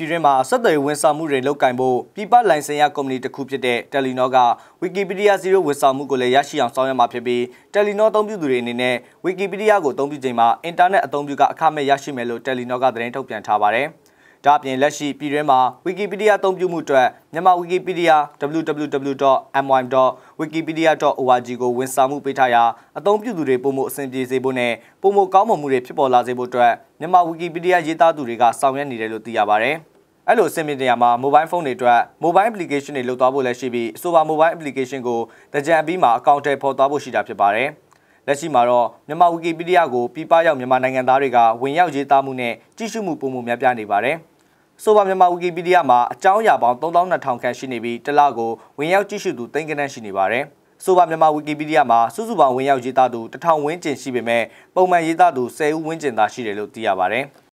ပြည်တွင်းမှာဆက်သွယ်ဝန်ဆောင်မှုတွေလုပ်ကင်ဖို့ပြည်ပလိုင်စင်ရကုမ္ပဏီတစ်ခုဖြစ်တဲ့ Telenor က Wikipedia Zero ဝန်ဆောင်မှုကိုလည်းရရှိအောင်ဆောင်ရွက်မှာဖြစ်ပြီး Telenor အသုံးပြုသူတွေအနေနဲ့ Wikipedia ကိုအသုံးပြုချိန်မှာအင်တာနက်အသုံးပြုကအခမဲ့ရရှိမယ်လို့ Telenor ကသတင်းထုတ်ပြန်ထားပါတယ်။ဒါအပြင်လက်ရှိပြည်တွင်းမှာ Wikipedia အသုံးပြုမှုအတွက်မြန်မာ Wikipedia www.my.wikipedia.org ကိုဝန်ဆောင်မှုပေးထားရာအသုံးပြုသူတွေပုံမအဆင်ပြေစေဖို့နဲ့ပုံမကောင်းမွန်မှုတွေဖြစ်ပေါ်လာစေဖို့အတွက်မြန်မာ Wikipedia ရေးသားသူတွေကဆောင်ရွက်နေတယ်လို့သိရပါတယ်။ အဲ့လိုအဆင်ပြေနေရမှာ mobile phone တွေအတွက် mobile application တွေလုပ်သွားဖို့လည်းရှိပြီးအဆိုပါ mobile application ကိုတကြံအပြီးမှာအကောင့်ထဲပေါ်သွားဖို့ရှိတာဖြစ်ပါတယ်။လက်ရှိမှာတော့မြန်မာ Wikipedia ကိုပြည်ပရောက်မြန်မာနိုင်ငံသားတွေကဝင်ရောက်ရေးသားမှုနဲ့ကြည့်ရှုမှုပုံမှုများပြားနေပါတယ်။ဆိုပါမြန်မာဝီကီပီဒီးယားမှာအကြောင်းအရာပေါင်း3200ခန့်ရှိနေပြီးတစ်လကိုဝင်ရောက်ကြည့်ရှုသူသိန်းကနန်းရှိနေပါတယ်။ဆိုပါမြန်မာဝီကီပီဒီးယားမှာစုစုပေါင်းဝင်ရောက်ရေးသားသူ1000ဝန်းကျင်ရှိပေမဲ့ပုံမှန်ရေးသားသူ10ဦးဝန်းကျင်သာရှိတယ်လို့သိရပါတယ်။